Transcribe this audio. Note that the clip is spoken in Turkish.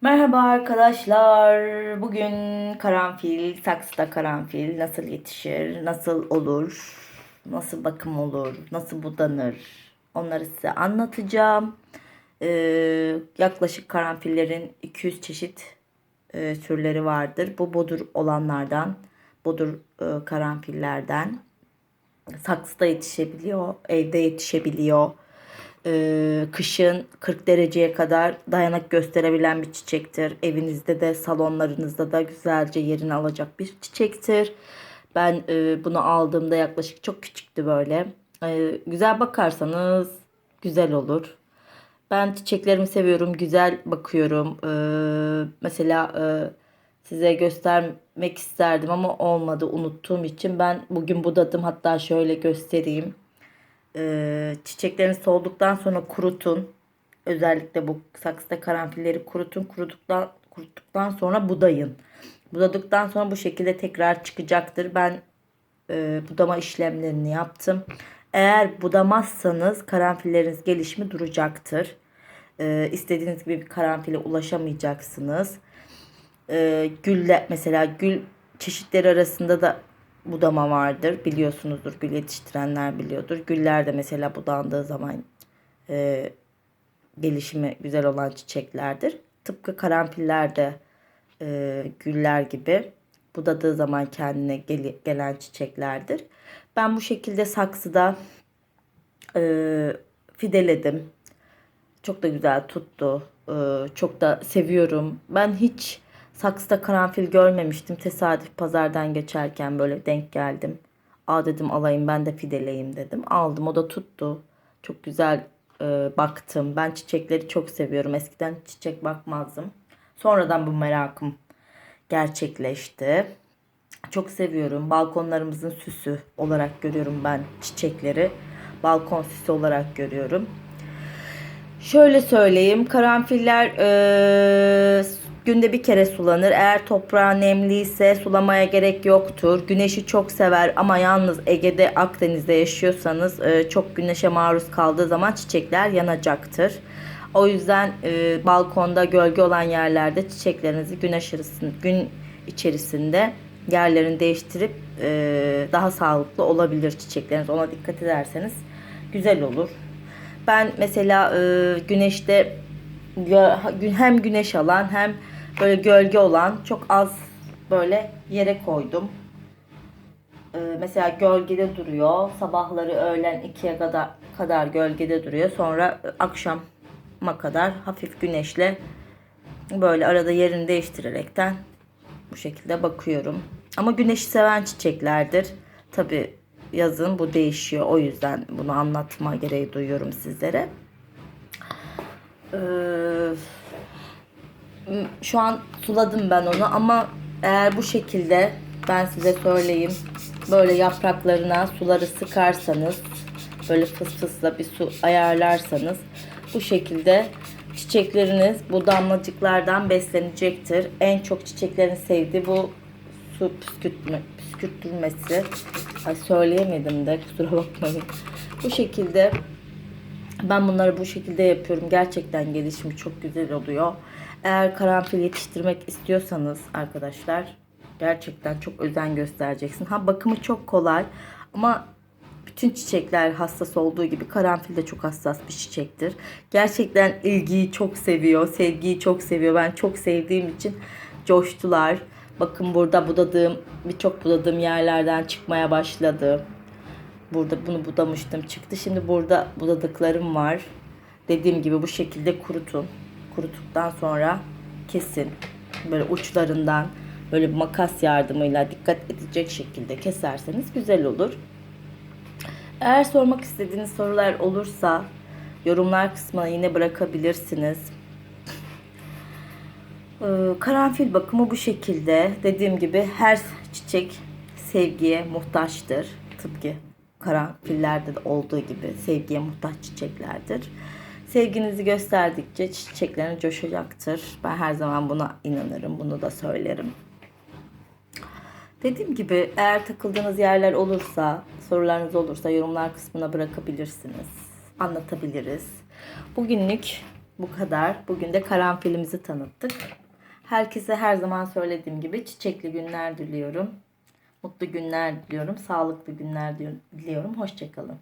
Merhaba arkadaşlar. Bugün karanfil, saksıda karanfil nasıl yetişir, nasıl olur, nasıl bakım olur, nasıl budanır onları size anlatacağım. Ee, yaklaşık karanfillerin 200 çeşit e, türleri vardır. Bu bodur olanlardan, bodur e, karanfillerden. Saksıda yetişebiliyor, evde yetişebiliyor e, kışın 40 dereceye kadar dayanak gösterebilen bir çiçektir. Evinizde de salonlarınızda da güzelce yerini alacak bir çiçektir. Ben e, bunu aldığımda yaklaşık çok küçüktü böyle. E, güzel bakarsanız güzel olur. Ben çiçeklerimi seviyorum. Güzel bakıyorum. E, mesela e, size göstermek isterdim ama olmadı. Unuttuğum için ben bugün budadım. Hatta şöyle göstereyim e, çiçekleriniz solduktan sonra kurutun. Özellikle bu saksıda karanfilleri kurutun. Kuruduktan, kuruttuktan sonra budayın. Budadıktan sonra bu şekilde tekrar çıkacaktır. Ben e, budama işlemlerini yaptım. Eğer budamazsanız karanfilleriniz gelişimi duracaktır. E, istediğiniz gibi bir karanfile ulaşamayacaksınız. E, gülle mesela gül çeşitleri arasında da budama vardır. Biliyorsunuzdur gül yetiştirenler biliyordur. Güller de mesela budandığı zaman e, gelişimi güzel olan çiçeklerdir. Tıpkı karanfiller de e, güller gibi budadığı zaman kendine gel- gelen çiçeklerdir. Ben bu şekilde saksıda e, fideledim. Çok da güzel tuttu. E, çok da seviyorum. Ben hiç Saksıda karanfil görmemiştim. Tesadüf pazardan geçerken böyle denk geldim. Aa dedim alayım ben de fideleyim dedim. Aldım o da tuttu. Çok güzel e, baktım. Ben çiçekleri çok seviyorum. Eskiden çiçek bakmazdım. Sonradan bu merakım gerçekleşti. Çok seviyorum. Balkonlarımızın süsü olarak görüyorum ben çiçekleri. Balkon süsü olarak görüyorum. Şöyle söyleyeyim. Karanfiller e, Günde bir kere sulanır. Eğer toprağı nemliyse sulamaya gerek yoktur. Güneşi çok sever ama yalnız Ege'de Akdeniz'de yaşıyorsanız e, çok güneşe maruz kaldığı zaman çiçekler yanacaktır. O yüzden e, balkonda gölge olan yerlerde çiçeklerinizi gün aşırısın, gün içerisinde yerlerini değiştirip e, daha sağlıklı olabilir çiçekleriniz. Ona dikkat ederseniz güzel olur. Ben mesela güneşte hem güneş alan hem böyle gölge olan çok az böyle yere koydum. Ee, mesela gölgede duruyor. Sabahları öğlen 2'ye kadar, kadar gölgede duruyor. Sonra akşama kadar hafif güneşle böyle arada yerini değiştirerekten bu şekilde bakıyorum. Ama güneşi seven çiçeklerdir. Tabi yazın bu değişiyor. O yüzden bunu anlatma gereği duyuyorum sizlere. Ee, şu an suladım ben onu ama eğer bu şekilde ben size söyleyeyim böyle yapraklarına suları sıkarsanız böyle fıs fısla bir su ayarlarsanız bu şekilde çiçekleriniz bu damlacıklardan beslenecektir. En çok çiçeklerin sevdiği bu su püskürtme, püskürtülmesi. Ay söyleyemedim de kusura bakmayın. Bu şekilde ben bunları bu şekilde yapıyorum. Gerçekten gelişimi çok güzel oluyor. Eğer karanfil yetiştirmek istiyorsanız arkadaşlar gerçekten çok özen göstereceksin. Ha bakımı çok kolay ama bütün çiçekler hassas olduğu gibi karanfil de çok hassas bir çiçektir. Gerçekten ilgiyi çok seviyor, sevgiyi çok seviyor. Ben çok sevdiğim için coştular. Bakın burada budadığım, birçok budadığım yerlerden çıkmaya başladı. Burada bunu budamıştım çıktı. Şimdi burada budadıklarım var. Dediğim gibi bu şekilde kurutun. Kuruttuktan sonra kesin. Böyle uçlarından böyle makas yardımıyla dikkat edecek şekilde keserseniz güzel olur. Eğer sormak istediğiniz sorular olursa yorumlar kısmına yine bırakabilirsiniz. Ee, karanfil bakımı bu şekilde. Dediğim gibi her çiçek sevgiye muhtaçtır. Tıpkı karanfillerde de olduğu gibi sevgiye muhtaç çiçeklerdir. Sevginizi gösterdikçe çiçeklerin coşacaktır. Ben her zaman buna inanırım. Bunu da söylerim. Dediğim gibi eğer takıldığınız yerler olursa, sorularınız olursa yorumlar kısmına bırakabilirsiniz. Anlatabiliriz. Bugünlük Bu kadar. Bugün de karanfilimizi tanıttık. Herkese her zaman söylediğim gibi çiçekli günler diliyorum. Mutlu günler diliyorum. Sağlıklı günler diliyorum. Hoşçakalın.